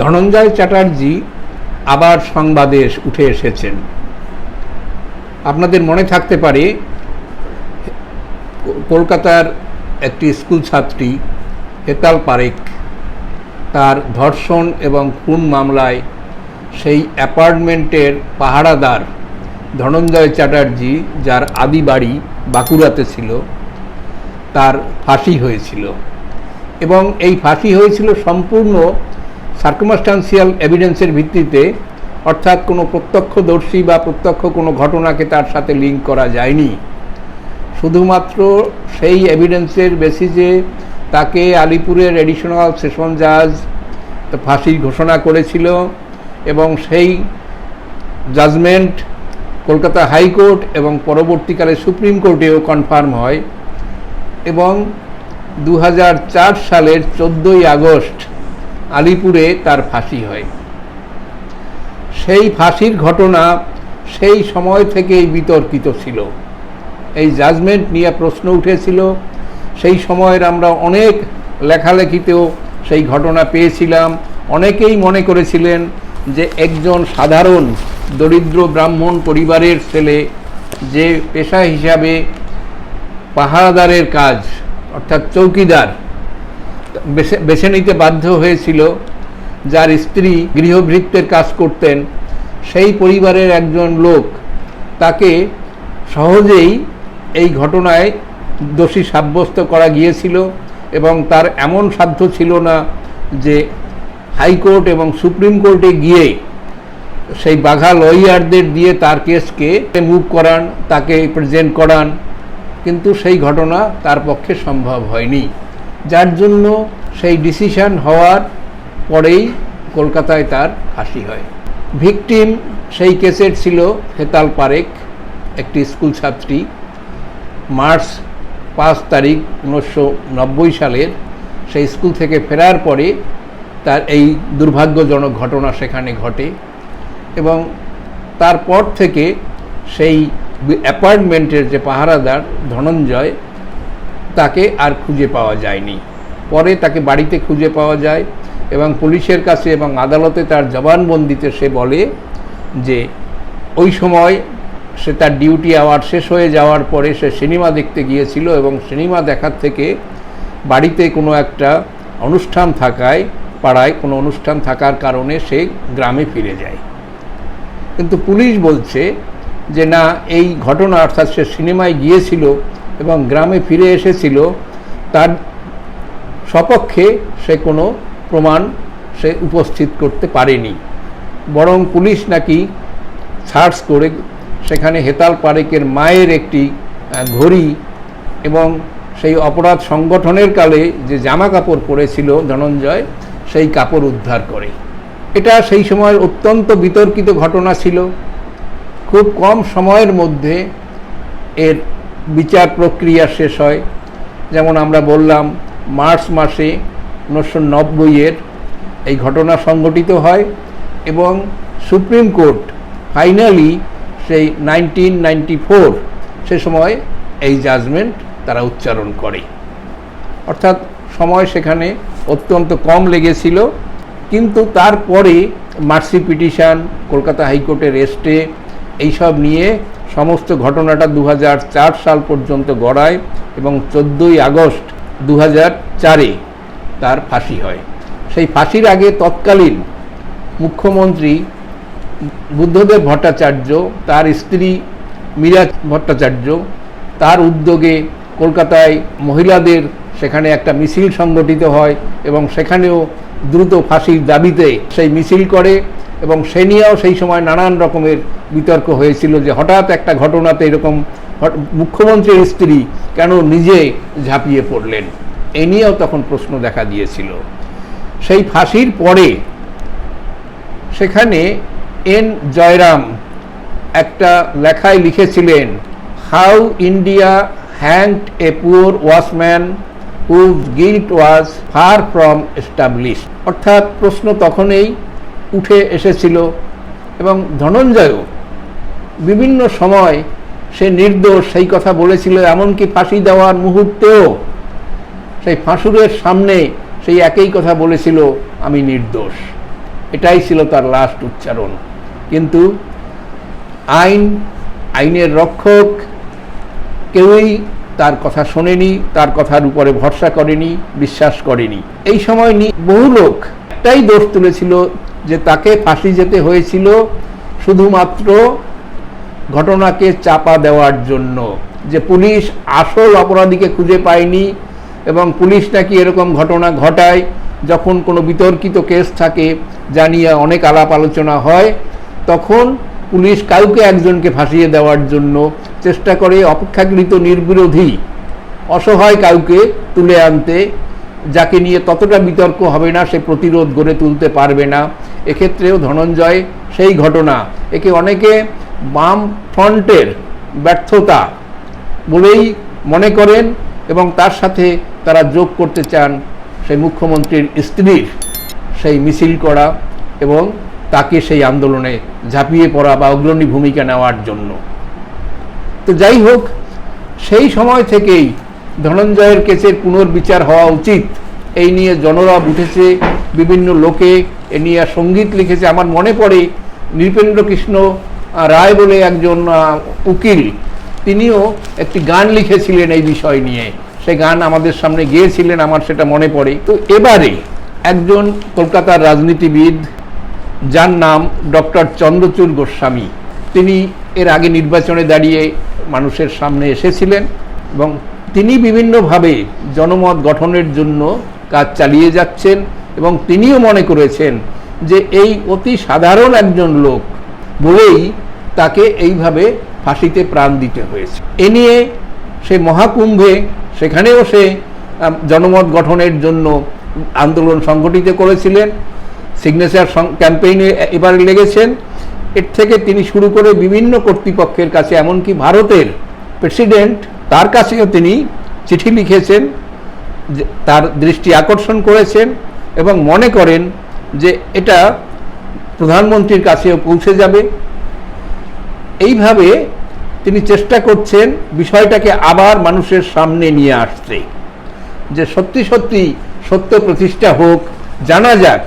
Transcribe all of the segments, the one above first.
ধনঞ্জয় চ্যাটার্জি আবার সংবাদে উঠে এসেছেন। আপনাদের মনে থাকতে পারে কলকাতার একটি স্কুল ছাত্রী, হেতাল পারেক, তার ধর্ষণ এবং খুন মামলায় সেই অ্যাপার্টমেন্টের পাহারাদার ধনঞ্জয় চ্যাটার্জি, যার আদি বাড়ি বাঁকুড়াতে ছিল, তার ফাঁসি হয়েছিল। এবং এই ফাঁসি হয়েছিল সম্পূর্ণ সার্কমাস্টান্সিয়াল এভিডেন্সের ভিত্তিতে, অর্থাৎ কোনো প্রত্যক্ষদর্শী বা প্রত্যক্ষ কোনো ঘটনাকে তার সাথে লিঙ্ক করা যায়নি। শুধুমাত্র সেই এভিডেন্সের বেসিসে তাকে আলিপুরের এডিশনাল সেশন জাজ ফাঁসির ঘোষণা করেছিল এবং সেই জাজমেন্ট কলকাতা হাইকোর্ট এবং পরবর্তীকালে সুপ্রিম কোর্টেও কনফার্ম হয় এবং দু হাজার চার সালের চোদ্দোই আগস্ট আলিপুরে তার ফাঁসি হয়। সেই ফাঁসির ঘটনা সেই সময় থেকেই বিতর্কিত ছিল। এই জাজমেন্ট নিয়ে প্রশ্ন উঠেছিল। সেই সময়ের আমরা অনেক লেখালেখিতেও সেই ঘটনা পেয়েছিলাম। অনেকেই মনে করেছিলেন যে একজন সাধারণ দরিদ্র ব্রাহ্মণ পরিবারের ছেলে যে পেশা হিসাবে পাহারাদারের কাজ, অর্থাৎ চৌকিদার বেছে নিতে বাধ্য হয়েছিল, যার স্ত্রী গৃহভৃত্তের কাজ করতেন, সেই পরিবারের একজন লোক। তাকে সহজেই এই ঘটনায় দোষী সাব্যস্ত করা গিয়েছিল এবং তার এমন সাধ্য ছিল না যে হাইকোর্ট এবং সুপ্রিম কোর্টে গিয়ে সেই বাঘা লয়ারদের দিয়ে তার কেসকে মুভ করান, তাকে প্রেজেন্ট করান। কিন্তু সেই ঘটনা তার পক্ষে সম্ভব হয়নি। যার জন্য সেই ডিসিশন হওয়ার পরেই কলকাতায় তার ফাঁসি হয়। ভিকটিম সেই কেসের ছিল হেতাল পারেক, একটি স্কুল ছাত্রী। মার্চ পাঁচ তারিখ উনিশশো নব্বই সালের সেই স্কুল থেকে ফেরার পরে তার এই দুর্ভাগ্যজনক ঘটনা সেখানে ঘটে এবং তারপর থেকে সেই অ্যাপার্টমেন্টের যে পাহারাদার ধনঞ্জয় তাকে আর খুঁজে পাওয়া যায়নি। পরে তাকে বাড়িতে খুঁজে পাওয়া যায় এবং পুলিশের কাছে এবং আদালতে তার জবানবন্দিতে সে বলে যে, ওই সময় সে তার ডিউটি আওয়ার শেষ হয়ে যাওয়ার পরে সে সিনেমা দেখতে গিয়েছিল এবং সিনেমা দেখার থেকে বাড়িতে কোনো একটা অনুষ্ঠান থাকায়, পাড়ায় কোনো অনুষ্ঠান থাকার কারণে সে গ্রামে ফিরে যায়। কিন্তু পুলিশ বলছে যে, না, এই ঘটনা অর্থাৎ সে সিনেমায় গিয়েছিল এবং গ্রামে ফিরে এসেছিল, তার সপক্ষে সে কোনো প্রমাণ সে উপস্থিত করতে পারেনি। বরং পুলিশ নাকি সার্চ করে সেখানে হেতাল পারেকের মায়ের একটি ঘড়ি এবং সেই অপরাধ সংগঠনের কালে যে জামা কাপড় পরেছিল ধনঞ্জয়, সেই কাপড় উদ্ধার করে। এটা সেই সময়ের অত্যন্ত বিতর্কিত ঘটনা ছিল। খুব কম সময়ের মধ্যে এর বিচার প্রক্রিয়া শেষ হয়। যেমন আমরা বললাম, মার্চ মাসে উনিশশো নব্বইয়ের এই ঘটনা সংঘটিত হয় এবং সুপ্রিম কোর্ট ফাইনালি সেই নাইনটিন নাইনটি ফোর, সে সময় এই জাজমেন্ট তারা উচ্চারণ করে। অর্থাৎ সময় সেখানে অত্যন্ত কম লেগেছিল, কিন্তু তারপরে মার্সি পিটিশন, কলকাতা হাইকোর্টের এস্টে এইসব নিয়ে সমস্ত ঘটনাটা দু হাজার চার সাল পর্যন্ত গড়ায় এবং চোদ্দোই আগস্ট দু চারে তার ফাঁসি হয়। সেই ফাঁসির আগে তৎকালীন মুখ্যমন্ত্রী বুদ্ধদেব ভট্টাচার্য, তার স্ত্রী মীরা ভট্টাচার্য, তার উদ্যোগে কলকাতায় মহিলাদের সেখানে একটা মিছিল সংগঠিত হয় এবং সেখানেও দ্রুত ফাঁসির দাবিতে সেই মিছিল করে। এবং সে নিয়েও সেই সময় নানান রকমের বিতর্ক হয়েছিল যে হঠাৎ একটা ঘটনাতে এরকম মুখ্যমন্ত্রীর স্ত্রী কেন নিজে ঝাঁপিয়ে পড়লেন? এ নিয়েও তখন প্রশ্ন দেখা দিয়েছিল। সেই ফাঁসির পরে সেখানে এন জয়রাম একটা লেখায় লিখেছিলেন, how India hanged a poor washman whose guilt was far from establish অর্থাৎ প্রশ্ন তখনই উঠে এসেছিল এবং ধনঞ্জয়ও বিভিন্ন সময় সে নির্দোষ সেই কথা বলেছিল, এমনকি ফাঁসি দেওয়ার মুহূর্তেও সেই ফাঁসুরের সামনে সেই একই কথা বলেছিল, আমি নির্দোষ। এটাই ছিল তার লাস্ট উচ্চারণ। কিন্তু আইন, আইনের রক্ষক কেউই তার কথা শোনেনি, তার কথার উপরে ভরসা করেনি, বিশ্বাস করেনি। এই সময় বহু লোক একটাই দোষ তুলেছিল যে তাকে ফাঁসি যেতে হয়েছিল শুধুমাত্র ঘটনাকে চাপা দেওয়ার জন্য, যে পুলিশ আসল অপরাধীকে খুঁজে পায়নি এবং পুলিশ নাকি এরকম ঘটনা ঘটায় যখন কোনো বিতর্কিত কেস থাকে জানিয়ে অনেক আলাপ আলোচনা হয়, তখন পুলিশ কাউকে একজনকে ফাঁসিয়ে দেওয়ার জন্য চেষ্টা করে, অপেক্ষাকৃত নির্বিরোধী, অসহায় কাউকে তুলে আনতে, যাকে নিয়ে ততটা বিতর্ক হবে না, সে প্রতিরোধ গড়ে তুলতে পারবে না। এক্ষেত্রেও ধনঞ্জয় সেই ঘটনা। একে অনেকে বাম ফ্রন্টের ব্যর্থতা বলেই মনে করেন এবং তার সাথে তারা যোগ করতে চান সেই মুখ্যমন্ত্রীর স্ত্রীর সেই মিছিল করা এবং তাকে সেই আন্দোলনে ঝাঁপিয়ে পড়া বা অগ্রণী ভূমিকা নেওয়ার জন্য। তো যাই হোক, সেই সময় থেকেই ধনঞ্জয়ের কেসের পুনর্বিচার হওয়া উচিত। এই নিয়ে জনরব উঠেছে বিভিন্ন লোকে এ নিয়ে সংগীত লিখেছে। আমার মনে পড়ে নৃপেন্দ্র কৃষ্ণ রায় বলে একজন উকিল। তিনিও একটি গান লিখেছিলেন এই বিষয় নিয়ে। সে গান আমাদের সামনে গিয়েছিলেন, আমার সেটা মনে পড়ে। তো এবারে একজন কলকাতার রাজনীতিবিদ, যার নাম ডক্টর চন্দ্রচূড় গোস্বামী, তিনি এর আগে নির্বাচনে দাঁড়িয়ে মানুষের সামনে এসেছিলেন এবং তিনি বিভিন্নভাবে জনমত গঠনের জন্য কাজ চালিয়ে যাচ্ছেন। এবং তিনিও মনে করেছেন যে এই অতি সাধারণ একজন লোক বলেই তাকে এইভাবে ফাঁসিতে প্রাণ দিতে হয়েছে। এ নিয়ে সে মহাকুম্ভে, সেখানেও সে জনমত গঠনের জন্য আন্দোলন সংগঠিত করেছিলেন। সিগনেচার ক্যাম্পেইনে এবারে লেগেছেন। এর থেকে তিনি শুরু করে বিভিন্ন কর্তৃপক্ষের কাছে, এমনকি ভারতের প্রেসিডেন্ট, তার কাছেও তিনি চিঠি লিখেছেন তার দৃষ্টি আকর্ষণ করেছেন। এবং মনে করেন যে এটা প্রধানমন্ত্রীর কাছেও পৌঁছে যাবে। এইভাবে তিনি চেষ্টা করছেন বিষয়টাকে আবার মানুষের সামনে নিয়ে আসতে। যে সত্যি সত্যি সত্য প্রতিষ্ঠা হোক, জানা যাক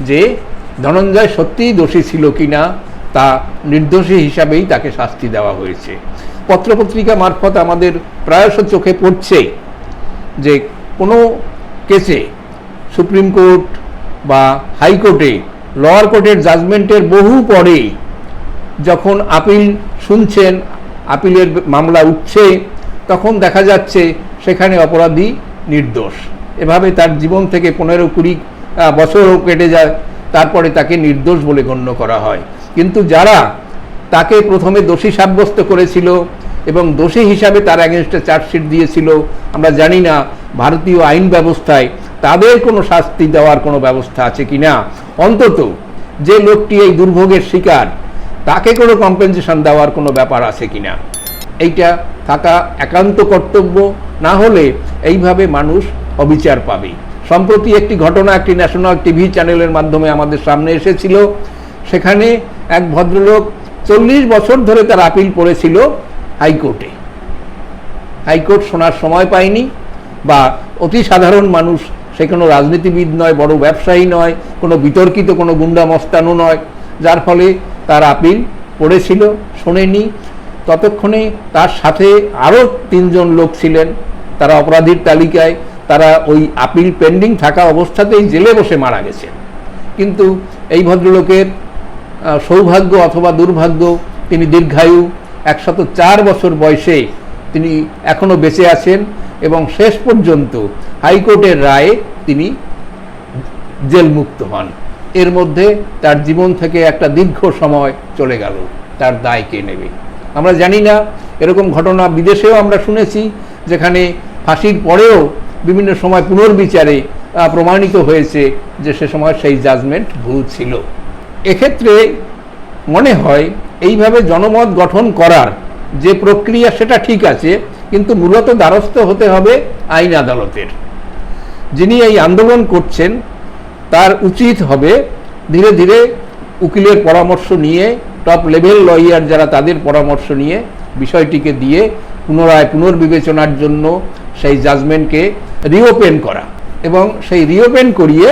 যে ধনঞ্জয় সত্যিই দোষী ছিল কিনা তা নির্দোষী হিসাবেই তাকে শাস্তি দেওয়া হয়েছে। পত্রপত্রিকা মারফত আমাদের প্রায়শ চোখে পড়ছে যে কোনো কেসে সুপ্রিম কোর্ট বা হাইকোর্টে লোয়ার কোর্টের জাজমেন্টের বহু পরে যখন আপিল শুনছেন আপিলের মামলা উঠছে, তখন দেখা যাচ্ছে সেখানে অপরাধী নির্দোষ। এভাবে তার জীবন থেকে পনেরো কুড়ি বছরও কেটে যায়, তারপরে তাকে নির্দোষ বলে গণ্য করা হয়। কিন্তু যারা তাকে প্রথমে দোষী সাব্যস্ত করেছিল এবং দোষী হিসাবে তার অ্যাগেনস্টে চার্জশিট দিয়েছিল, আমরা জানি না, ভারতীয় আইন ব্যবস্থায় তাদের কোনো শাস্তি দেওয়ার কোনো ব্যবস্থা আছে কি না? অন্তত যে লোকটি এই দুর্ভোগের শিকার, তাকে কোনো কম্পেনসেশন দেওয়ার কোনো ব্যাপার আছে কিনা এইটা থাকা একান্ত কর্তব্য, না হলে এইভাবে মানুষ অবিচার পাবে। সম্প্রতি একটি ঘটনা একটি ন্যাশনাল টিভি চ্যানেলের মাধ্যমে আমাদের সামনে এসেছিল। সেখানে এক ভদ্রলোক চল্লিশ বছর ধরে তার আপিল পড়েছিল হাইকোর্টে। হাইকোর্ট শোনার সময় পায়নি বা অতি সাধারণ মানুষ সে কোনো রাজনীতিবিদ নয়, বড় ব্যবসায়ী নয়, কোনো বিতর্কিত, কোনো গুন্ডা মস্তানো নয়। যার ফলে তার আপিল পড়েছিল, শোনেনি। ততক্ষণে তার সাথে আরও তিনজন লোক ছিলেন। তারা অপরাধীর তালিকায়, তারা ওই আপিল পেন্ডিং থাকা অবস্থাতেই জেলে বসে মারা গেছেন। কিন্তু এই ভদ্রলোকের সৌভাগ্য অথবা দুর্ভাগ্য, তিনি দীর্ঘায়ু, একশত চার বছর বয়সে তিনি এখনও বেঁচে আছেন এবং শেষ পর্যন্ত হাইকোর্টের রায়ে তিনি জেলমুক্ত হন। এর মধ্যে তার জীবন থেকে একটা দীর্ঘ সময় চলে গেল, তার দায় কে নেবে? আমরা জানি না, এরকম ঘটনা বিদেশেও আমরা শুনেছি, যেখানে ফাঁসির পরেও বিভিন্ন সময় পুনর্বিচারে প্রমাণিত হয়েছে যে সে সময় সেই জাজমেন্ট ভুল ছিল। এক্ষেত্রে মনে হয়, এইভাবে জনমত গঠন করার যে প্রক্রিয়া সেটা ঠিক আছে, কিন্তু মূলত দ্বারস্থ হতে হবে আইন আদালতের। যিনি এই আন্দোলন করছেন, তার উচিত হবে ধীরে ধীরে উকিলের পরামর্শ নিয়ে টপ লেভেল লয়ার যারা তাদের পরামর্শ নিয়ে বিষয়টিকে দিয়ে পুনরায় পুনর্বিবেচনার জন্য সেই জাজমেন্টকে রিওপেন করা এবং সেই রিওপেন করিয়ে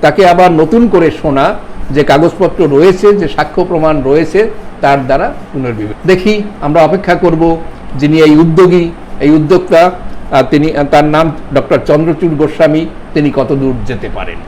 তাকে আবার নতুন করে শোনা যে কাগজপত্র রয়েছে, যে সাক্ষ্য প্রমাণ রয়েছে, তার দ্বারা পুনর্বিবেচনা। দেখি, আমরা অপেক্ষা করব যিনি এই উদ্যোগী, এই উদ্যোক্তা তিনি তার নাম ডক্টর চন্দ্রচূড় গোস্বামী, তিনি কতদূর যেতে পারেন?